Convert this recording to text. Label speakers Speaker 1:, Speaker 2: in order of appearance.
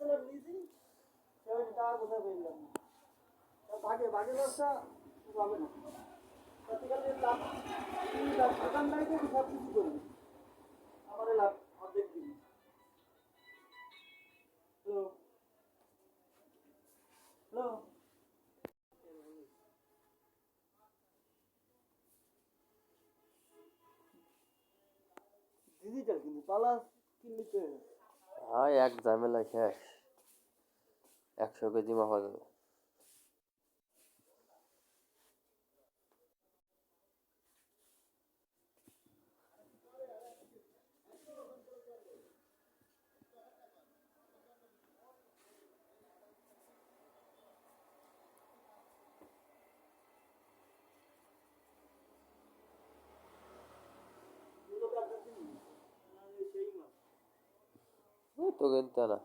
Speaker 1: Seventy টাকা কোথায় তা ব্যবসা না। লাভ সব কিছু লাভ অর্ধেক দিবি হ্যালো? ডিজিটাল কিন্তু পালাস কিনলে তো
Speaker 2: হ্যাঁ এক ঝামেলা শেষ। একশো কেজি মাপা যাবে। তো কিনতে না